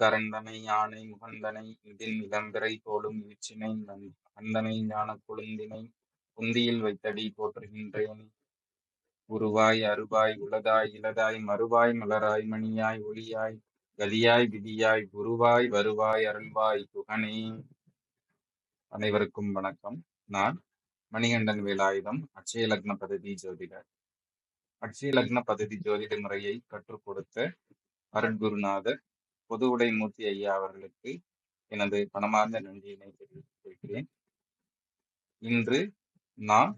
கரந்தனை யானை முகந்தனை இதில் இளம்பிறை போலும் ஈற்றினை அந்தனை ஞானக் கொழுந்தினை குந்தியில் வைத்தடி போற்றுகின்றேன். உருவாய் அருவாய் உளதாய் இளதாய் மறுவாய் மலராய் மணியாய் ஒளியாய் கதியாய் விதியாய் குருவாய் வருவாய் அருள்வாய் குகனே. அனைவருக்கும் வணக்கம். நான் மணிகண்டன் வேலாயுதம் அட்சய லக்ன பதவி ஜோதிடர். அட்சய லக்ன பதவி ஜோதிட முறையை கற்றுக் கொடுத்த அருட்குருநாதர் பொது உடை மூர்த்தி ஐயா அவர்களுக்கு எனது பணமார்ந்த நன்றியினை தெரிவித்துக் கொள்கிறேன் இன்று நாம்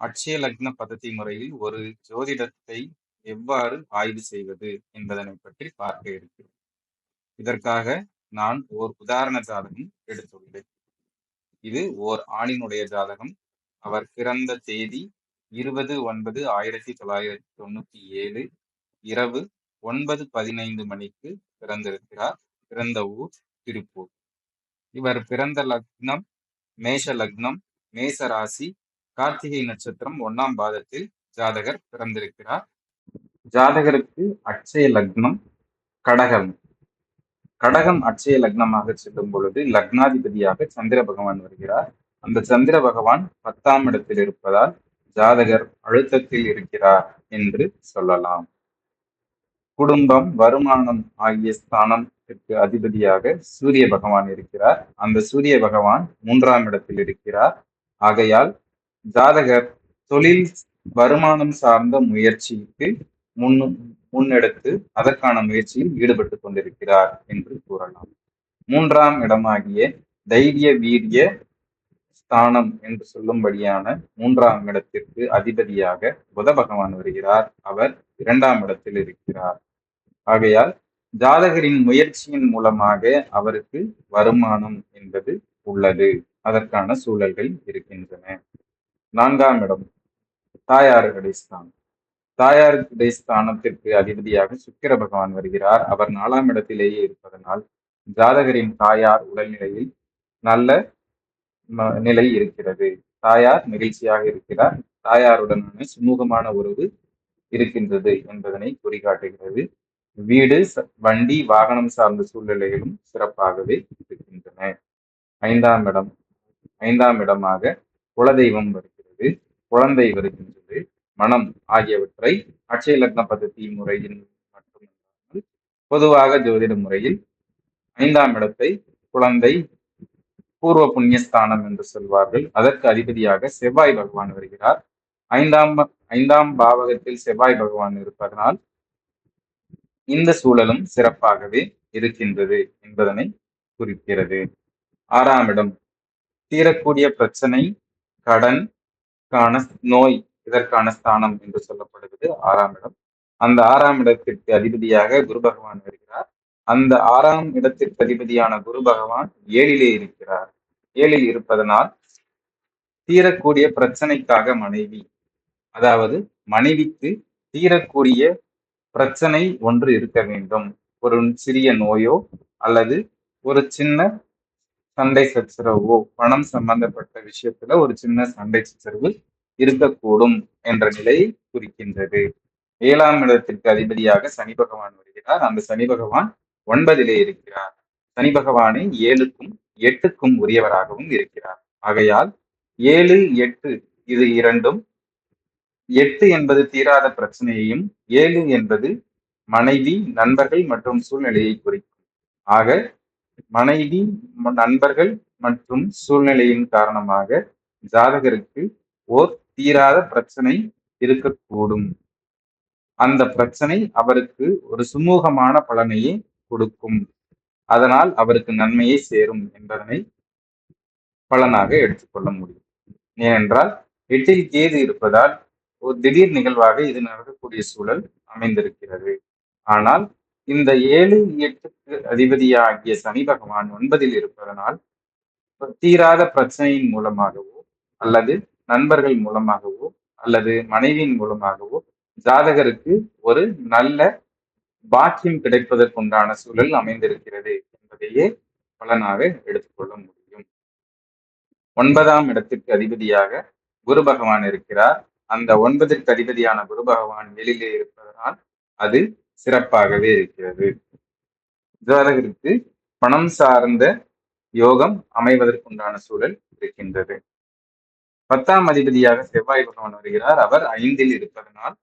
அட்சய லக்ன பதத்தி முறையில் ஒரு ஜோதிடத்தை எவ்வாறு ஆய்வு செய்வது என்பதனை பற்றி பார்க்க இருக்கிறோம். இதற்காக நான் ஓர் உதாரண ஜாதகம் எடுத்துள்ளேன். இது ஓர் ஆணினுடைய ஜாதகம். அவர் பிறந்த தேதி இருபது ஒன்பது ஆயிரத்தி தொள்ளாயிரத்தி தொண்ணூத்தி ஏழு இரவு ஒன்பது பதினைந்து மணிக்கு பிறந்திருக்கிறார். பிறந்த ஊர் திருப்பூர். இவர் பிறந்த லக்னம் மேஷ லக்னம் மேச ராசி கார்த்திகை நட்சத்திரம் ஒன்னாம் பாதத்தில் ஜாதகர் பிறந்திருக்கிறார். ஜாதகருக்கு அட்சய லக்னம் கடகம். கடகம் அட்சய லக்னமாக செல்லும் பொழுது லக்னாதிபதியாக சந்திர பகவான் வருகிறார். அந்த சந்திர பகவான் பத்தாம் இடத்தில் இருப்பதால் ஜாதகர் அழுத்தத்தில் இருக்கிறார் என்று சொல்லலாம். குடும்பம் வருமானம் ஆகிய ஸ்தானத்திற்கு அதிபதியாக சூரிய பகவான் இருக்கிறார். அந்த சூரிய பகவான் மூன்றாம் இடத்தில் இருக்கிறார். ஆகையால் ஜாதகர் தொழில் வருமானம் சார்ந்த முயற்சிக்கு முன் முன்னெடுத்து அதற்கான முயற்சியில் ஈடுபட்டு கொண்டிருக்கிறார் என்று கூறலாம். மூன்றாம் இடமாகிய தைரிய வீரிய ஸ்தானம் என்று சொல்லும்படியான மூன்றாம் இடத்திற்கு அதிபதியாக புத பகவான் வருகிறார். அவர் இரண்டாம் இடத்தில் இருக்கிறார். ஆகையால் ஜாதகரின் முயற்சியின் மூலமாக அவருக்கு வருமானம் என்பது உள்ளது. அதற்கான சூழல்கள் இருக்கின்றன. நான்காம் இடம் தாயார் கடைஸ்தான் தாயார் ஸ்தானத்திற்கு அதிபதியாக சுக்கிர பகவான் வருகிறார். அவர் நாலாம் இடத்திலேயே இருப்பதனால் ஜாதகரின் தாயார் உடல்நிலையில் நல்ல நிலை இருக்கிறது. தாயார் மகிழ்ச்சியாக இருக்கிறார். தாயாருடனான சுமூகமான உறவு இருக்கின்றது என்பதனை குறிகாட்டுகிறது. வீடு வண்டி வாகனம் சார்ந்த சூழ்நிலைகளும் சிறப்பாகவே இருக்கின்றன. ஐந்தாம் இடம் ஐந்தாம் இடமாக குலதெய்வம் வருகிறது. குழந்தை வருகின்றது மனம் ஆகியவற்றை அட்சய லக்ன பദ്ധதி முறையில் மட்டுமல்லாமல் பொதுவாக ஜோதிட முறையில் ஐந்தாம் இடத்தை குழந்தை பூர்வ புண்ணியஸ்தானம் என்று சொல்வார்கள். அதற்கு அதிபதியாக செவ்வாய் பகவான் வருகிறார். ஐந்தாம் ஐந்தாம் பாவகத்தில் செவ்வாய் பகவான் இருப்பதனால் இந்த சூழலும் சிறப்பாகவே இருக்கின்றது என்பதனை குறிக்கிறது. ஆறாம் இடம் தீரக்கூடிய பிரச்சனை கடன் காண நோய் இதற்கான ஸ்தானம் என்று சொல்லப்படுகிறது. ஆறாம் இடம். அந்த ஆறாம் இடத்திற்கு அதிபதியாக குரு பகவான் வருகிறார். அந்த ஆறாம் இடத்திற்கு அதிபதியான குரு பகவான் ஏழிலே இருக்கிறார். ஏழில் இருப்பதனால் தீரக்கூடிய பிரச்சனைக்காக மனைவி அதாவது மனைவிக்கு தீரக்கூடிய பிரச்சனை ஒன்று இருக்க வேண்டும். ஒரு சிறிய நோயோ அல்லது ஒரு சின்ன சண்டை சச்சரவோ பணம் சம்பந்தப்பட்ட விஷயத்துல ஒரு சின்ன சண்டை சச்சரவு இருக்கக்கூடும் என்ற நிலையை குறிக்கின்றது. ஏழாம் இடத்திற்கு அதிபதியாக சனி பகவான் வருகிறார். அந்த சனி பகவான் ஒன்பதிலே இருக்கிறார். சனி பகவானை ஏழுக்கும் எட்டுக்கும் உரியவராகவும் இருக்கிறார். ஆகையால் ஏழு எட்டு இது இரண்டும் எட்டு என்பது தீராத பிரச்சனையையும் ஏழு என்பது மனைவி நண்பர்கள் மற்றும் சூழ்நிலையை குறிக்கும். ஆக மனைவி நண்பர்கள் மற்றும் சூழ்நிலையின் காரணமாக ஜாதகருக்கு ஓர் தீராத பிரச்சனை இருக்கக்கூடும். அந்த பிரச்சனை அவருக்கு ஒரு சுமூகமான பலனையே கொடுக்கும். அதனால் அவருக்கு நன்மையை சேரும் என்பதனை பலனாக எடுத்துக்கொள்ள முடியும். ஏனென்றால் எட்டில் கேது இருப்பதால் ஒரு திடீர் நிகழ்வாக இது நடக்கக்கூடிய சூழல் அமைந்திருக்கிறது. ஆனால் இந்த ஏழு எட்டுக்கு அதிபதியாகிய சனி பகவான் ஒன்பதில் இருப்பதனால் தீராத பிரச்சனையின் மூலமாகவோ அல்லது நண்பர்கள் மூலமாகவோ அல்லது மனைவியின் மூலமாகவோ ஜாதகருக்கு ஒரு நல்ல பாக்கியம் கிடைப்பதற்குண்டான சூழல் அமைந்திருக்கிறது என்பதையே பலனாக எடுத்துக்கொள்ள முடியும். ஒன்பதாம் இடத்திற்கு அதிபதியாக குரு பகவான் இருக்கிறார். அந்த ஒன்பதற்கு அதிபதியான குரு பகவான் வெளியிலே இருப்பதனால் அது சிறப்பாகவே இருக்கிறது. ஜாதகருக்கு பணம் சார்ந்த யோகம் அமைவதற்குண்டான சூழல் இருக்கின்றது. பத்தாம் அதிபதியாக செவ்வாய் பகவான் வருகிறார். அவர் ஐந்தில் இருப்பதனால்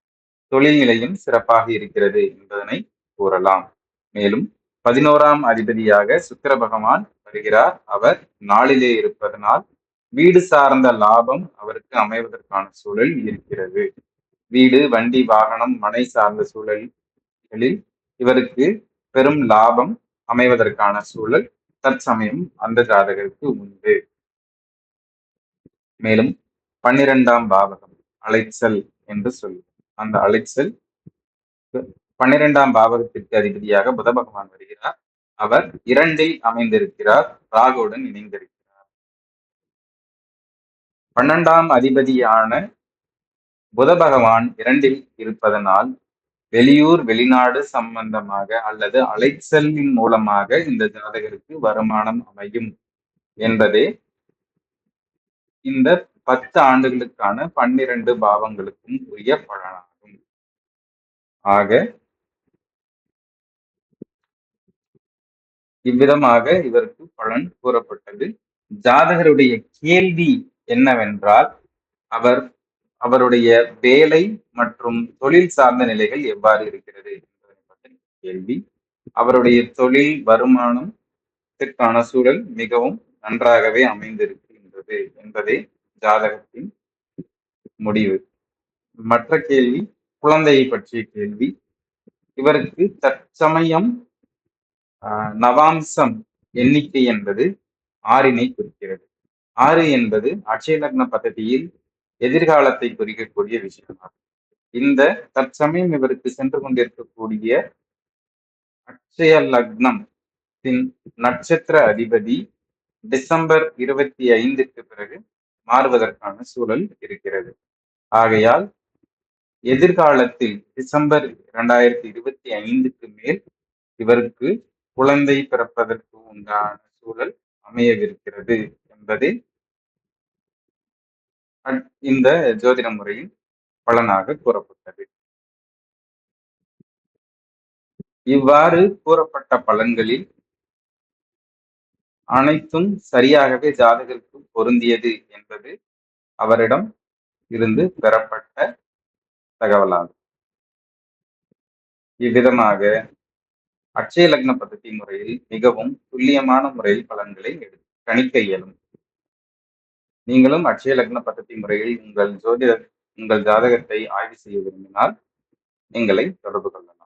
தொழில் நிலையும் சிறப்பாக இருக்கிறது என்பதனை கூறலாம். மேலும் பதினோராம் அதிபதியாக சுக்கர பகவான் வருகிறார். அவர் நாளிலே இருப்பதனால் வீடு சார்ந்த லாபம் அவருக்கு அமைவதற்கான சூழல் இருக்கிறது. வீடு வண்டி வாகனம் மனை சார்ந்த சூழல்களில் இவருக்கு பெரும் லாபம் அமைவதற்கான சூழல் தற்சமயம் அந்த ஜாதகருக்கு உண்டு. மேலும் பன்னிரெண்டாம் பாவகம் அலைச்சல் என்று சொல்லும் அந்த அலைச்சல் பன்னிரெண்டாம் பாவகத்திற்கு அதிபதியாக புத பகவான் வருகிறார். அவர் இரண்டில் அமைந்திருக்கிறார். ராகுடன் இணைந்திருக்கிறார். பன்னெண்டாம் அதிபதியான புத பகவான் இரண்டில் இருப்பதனால் வெளியூர் வெளிநாடு சம்பந்தமாக அல்லது அலைச்சலின் மூலமாக இந்த ஜாதகருக்கு வருமானம் அமையும் என்பதே இந்த பத்து ஆண்டுகளுக்கான பன்னிரண்டு பாவங்களுக்கும் உரிய பலனாகும். ஆக இவ்விதமாக இவருக்கு பலன் கூறப்பட்டது. ஜாதகருடைய கேள்வி என்னவென்றால் அவர் அவருடைய வேலை மற்றும் தொழில் சார்ந்த நிலைகள் எவ்வாறு இருக்கிறது என்பதை பற்றிய கேள்வி. அவருடைய தொழில் வருமானத்திற்கான சூழல் மிகவும் நன்றாகவே அமைந்திருக்கின்றது என்பதே ஜாதகத்தின் முடிவு. மற்ற கேள்வி குழந்தையை பற்றிய கேள்வி. இவருக்கு தற்சமயம் நவாம்சம் எண்ணிக்கை என்பது ஆறினை குறிக்கிறது. ஆறு என்பது அட்சய லக்ன எதிர்காலத்தை குறிக்கக்கூடிய விஷயமாகும். இந்த தற்சமயம் இவருக்கு சென்று கொண்டிருக்கக்கூடிய அட்சய லக்னம் நட்சத்திர அதிபதி டிசம்பர் இருபத்தி ஐந்துக்கு பிறகு மாறுவதற்கான சூழல் இருக்கிறது. ஆகையால் எதிர்காலத்தில் டிசம்பர் இரண்டாயிரத்தி இருபத்தி ஐந்துக்கு மேல் இவருக்கு குழந்தை பிறப்பதற்கு உண்டான சூழல் அமையவிருக்கிறது. என்பதே இந்த ஜோதிட முறையின் பலனாக கூறப்பட்டது. இவ்வாறு கூறப்பட்ட பலன்களில் அனைத்தும் சரியாகவே ஜாதகருக்கு பொருந்தியது என்பது அவரிடம் இருந்து பெறப்பட்ட தகவலாகும். இவ்விதமாக அச்சய லக்ன பദ്ധதி முறையில் மிகவும் துல்லியமான முறையில் பலன்களை கணிக்க இயலும். நீங்களும் அட்சய லக்ன பദ്ധதி முறையில் உங்கள் ஜோதிடர் உங்கள் ஜாதகத்தை ஆய்வு செய்ய விரும்பினால் எங்களை தொடர்பு கொள்ளலாம்.